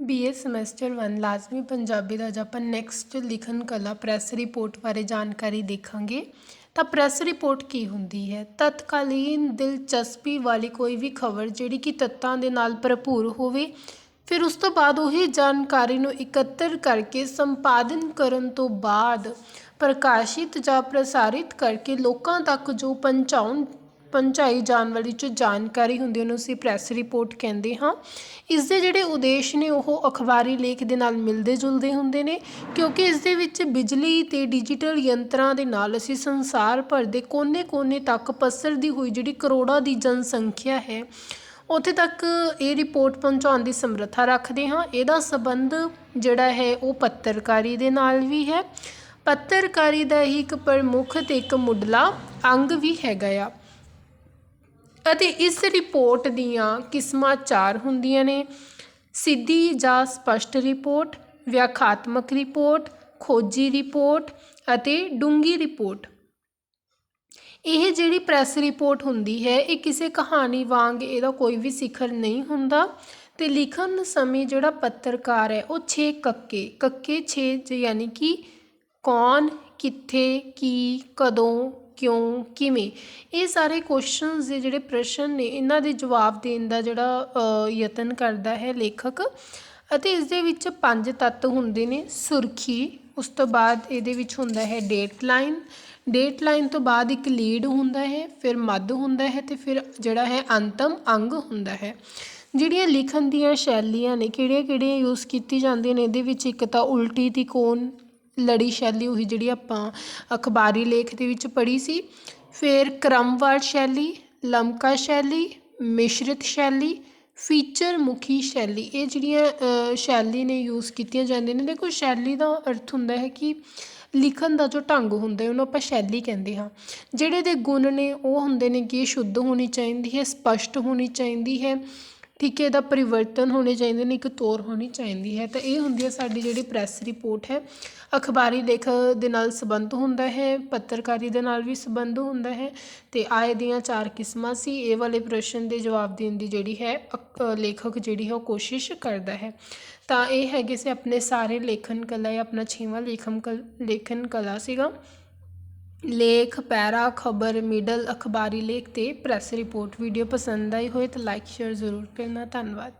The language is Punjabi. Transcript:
ਬੀਏ ਸਮੈਸਟਰ 1 ਲਾਜ਼ਮੀ ਪੰਜਾਬੀ ਦਾ ਅੱਜ ਆਪਾਂ ਨੈਕਸਟ ਲਿਖਣ ਕਲਾ ਪ੍ਰੈਸ ਰਿਪੋਰਟ ਬਾਰੇ ਜਾਣਕਾਰੀ ਦੇਖਾਂਗੇ, ਤਾਂ ਪ੍ਰੈਸ ਰਿਪੋਰਟ ਕੀ ਹੁੰਦੀ ਹੈ? ਤਤਕਾਲੀਨ ਦਿਲਚਸਪੀ ਵਾਲੀ ਕੋਈ ਵੀ ਖਬਰ ਜਿਹੜੀ ਕਿ ਤੱਤਾਂ ਦੇ ਨਾਲ ਭਰਪੂਰ ਹੋਵੇ, ਫਿਰ ਉਸ ਤੋਂ ਬਾਅਦ ਉਹੀ ਜਾਣਕਾਰੀ ਨੂੰ ਇਕੱਤਰ ਕਰਕੇ ਸੰਪਾਦਨ ਕਰਨ ਤੋਂ ਬਾਅਦ ਪ੍ਰਕਾਸ਼ਿਤ ਜਾਂ ਪ੍ਰਸਾਰਿਤ ਕਰਕੇ ਲੋਕਾਂ ਤੱਕ ਜੋ ਪਹੁੰਚਾਉਣ ਪਹੁੰਚਾਈ ਜਾਣ ਵਾਲੀ ਜੋ ਜਾਣਕਾਰੀ ਹੁੰਦੀ ਉਹਨੂੰ ਅਸੀਂ ਪ੍ਰੈਸ ਰਿਪੋਰਟ ਕਹਿੰਦੇ ਹਾਂ। ਇਸ ਦੇ ਜਿਹੜੇ ਉਦੇਸ਼ ਨੇ, ਉਹ ਅਖਬਾਰੀ ਲੇਖ ਦੇ ਨਾਲ ਮਿਲਦੇ ਜੁਲਦੇ ਹੁੰਦੇ ਨੇ, ਕਿਉਂਕਿ ਇਸ ਦੇ ਵਿੱਚ ਬਿਜਲੀ ਤੇ ਡਿਜੀਟਲ ਯੰਤਰਾਂ ਦੇ ਨਾਲ ਅਸੀਂ ਸੰਸਾਰ ਭਰ ਦੇ ਕੋਨੇ-ਕੋਨੇ ਤੱਕ ਪਸਰਦੀ ਹੋਈ ਜਿਹੜੀ ਕਰੋੜਾਂ ਦੀ ਜਨਸੰਖਿਆ ਹੈ, ਉੱਥੇ ਤੱਕ ਇਹ ਰਿਪੋਰਟ ਪਹੁੰਚਾਉਣ ਦੀ ਸਮਰੱਥਾ ਰੱਖਦੇ ਹਾਂ। ਇਹਦਾ ਸਬੰਧ ਜਿਹੜਾ ਹੈ, ਉਹ ਪੱਤਰਕਾਰੀ ਦੇ ਨਾਲ ਵੀ ਹੈ। ਪੱਤਰਕਾਰੀ ਦਾ ਹੀ ਇੱਕ ਪ੍ਰਮੁੱਖ ਤੇ ਇੱਕ ਮੁੱਢਲਾ ਅੰਗ ਵੀ ਹੈਗਾ ਆ। ਅਤੇ ਇਸ ਰਿਪੋਰਟ ਦੀਆਂ ਕਿਸਮਾਂ ਚਾਰ ਹੁੰਦੀਆਂ ਨੇ। ਸਿੱਧੀ ਜਾਂ ਸਪਸ਼ਟ ਰਿਪੋਰਟ ਵਿਆਖਿਆਤਮਕ ਰਿਪੋਰਟ, ਖੋਜੀ ਰਿਪੋਰਟ ਅਤੇ ਡੂੰਘੀ ਰਿਪੋਰਟ। ਇਹ ਜਿਹੜੀ ਪ੍ਰੈਸ ਰਿਪੋਰਟ ਹੁੰਦੀ ਹੈ, ਇਹ ਕਿਸੇ ਕਹਾਣੀ ਵਾਂਗ ਇਹਦਾ ਕੋਈ ਵੀ ਸਿਖਰ ਨਹੀਂ ਹੁੰਦਾ ਤੇ ਲਿਖਣ ਸਮੇਂ ਜਿਹੜਾ ਪੱਤਰਕਾਰ ਹੈ, ਉਹ 6 ਕੱਕੇ ਕੱਕੇ 6 ਯਾਨੀ ਕਿ ਕੌਣ, ਕਿੱਥੇ, ਕੀ, ਕਦੋਂ ਕਿਉਂ, ਕਿਵੇਂ? ਇਹ ਸਾਰੇ ਕੁਐਸਚਨਸ ਦੇ ਜਿਹੜੇ ਪ੍ਰਸ਼ਨ ਨੇ, ਇਹਨਾਂ ਦੇ ਜਵਾਬ ਦੇਣ ਦਾ ਜਿਹੜਾ ਯਤਨ ਕਰਦਾ ਹੈ ਲੇਖਕ ਅਤੇ ਇਸ ਦੇ ਵਿੱਚ ਪੰਜ ਤੱਤ ਹੁੰਦੇ ਨੇ। ਸੁਰਖੀ, ਉਸ ਤੋਂ ਬਾਅਦ ਇਹਦੇ ਵਿੱਚ ਹੁੰਦਾ ਹੈ ਡੇਟ ਲਾਈਨ ਡੇਟ ਲਾਈਨ ਤੋਂ ਬਾਅਦ ਇੱਕ ਲੀਡ ਹੁੰਦਾ ਹੈ, ਫਿਰ ਮੱਧ ਹੁੰਦਾ ਹੈ ਤੇ ਫਿਰ ਜਿਹੜਾ ਹੈ ਅੰਤਮ ਅੰਗ ਹੁੰਦਾ ਹੈ। ਜਿਹੜੀਆਂ ਲਿਖਣ ਦੀਆਂ ਸ਼ੈਲੀਆਂ ਨੇ ਕਿਹੜੀਆਂ ਕਿਹੜੀਆਂ ਯੂਜ਼ ਕੀਤੀ ਜਾਂਦੀਆਂ ਨੇ, ਇਹਦੇ ਵਿੱਚ ਇੱਕ ਤਾਂ ਉਲਟੀ ਤਿਕੋਣ ਲੜੀ ਸ਼ੈਲੀ ਉਹੀ ਜਿਹੜੀ ਆਪਾਂ ਅਖਬਾਰੀ ਲੇਖ ਦੇ ਵਿੱਚ ਪੜ੍ਹੀ ਸੀ। ਫਿਰ ਕ੍ਰਮਵਾਰ ਸ਼ੈਲੀ, ਲਮਕਾ ਸ਼ੈਲੀ, ਮਿਸ਼ਰਿਤ ਸ਼ੈਲੀ, ਫੀਚਰ ਮੁਖੀ ਸ਼ੈਲੀ, ਇਹ ਜਿਹੜੀਆਂ ਸ਼ੈਲੀ ਨੇ ਯੂਜ਼ ਕੀਤੀਆਂ ਜਾਂਦੀਆਂ ਨੇ, ਦੇਖੋ ਸ਼ੈਲੀ ਦਾ ਅਰਥ ਹੁੰਦਾ ਹੈ ਕਿ ਲਿਖਣ ਦਾ ਜੋ ਢੰਗ ਹੁੰਦਾ ਉਹਨੂੰ ਆਪਾਂ ਸ਼ੈਲੀ ਕਹਿੰਦੇ ਹਾਂ। ਜਿਹੜੇ ਦੇ ਗੁਣ ਨੇ, ਉਹ ਹੁੰਦੇ ਨੇ ਕਿ ਇਹ ਸ਼ੁੱਧ ਹੋਣੀ ਚਾਹੀਦੀ ਹੈ, ਸਪਸ਼ਟ ਹੋਣੀ ਚਾਹੀਦੀ ਹੈ। ਠੀਕ ਹੈ ਇਹਦਾ ਪਰਿਵਰਤਨ ਹੋਣੇ ਚਾਹੀਦੇ ਨੇ, ਇੱਕ ਤੋਰ ਹੋਣੀ ਚਾਹੀਦੀ ਹੈ। ਤਾਂ ਇਹ ਹੁੰਦੀ ਹੈ ਸਾਡੀ ਜਿਹੜੀ ਪ੍ਰੈਸ ਰਿਪੋਰਟ ਹੈ। ਅਖਬਾਰੀ ਲੇਖ ਦੇ ਨਾਲ ਸੰਬੰਧ ਹੁੰਦਾ ਹੈ, ਪੱਤਰਕਾਰੀ ਦੇ ਨਾਲ ਵੀ ਸੰਬੰਧ ਹੁੰਦਾ ਹੈ। ਤੇ ਆਏ ਦੀਆਂ ਚਾਰ ਕਿਸਮਾਂ ਸੀ, ਇਹ ਵਾਲੇ ਪ੍ਰਸ਼ਨ ਦੇ ਜਵਾਬ ਦੇਣ ਦੀ ਜਿਹੜੀ ਹੈ ਲੇਖਕ ਜਿਹੜੀ ਹੈ ਉਹ ਕੋਸ਼ਿਸ਼ ਕਰਦਾ ਹੈ। ਤਾਂ ਇਹ ਹੈਗੇ ਸੀ ਆਪਣੇ ਸਾਰੇ ਲੇਖਨ ਕਲਾ ਜਾਂ ਆਪਣਾ ਛੇਵਾਂ ਲੇਖਨ ਲੇਖਨ ਕਲਾ ਸੀਗਾ। ਲੇਖ, ਪੈਰਾ, ਖਬਰ, ਮਿਡਲ, ਅਖਬਾਰੀ ਲੇਖ ਅਤੇ ਪ੍ਰੈਸ ਰਿਪੋਰਟ। ਵੀਡੀਓ ਪਸੰਦ ਆਈ ਹੋਏ ਤਾਂ ਲਾਈਕ ਸ਼ੇਅਰ ਜ਼ਰੂਰ ਕਰਨਾ। ਧੰਨਵਾਦ।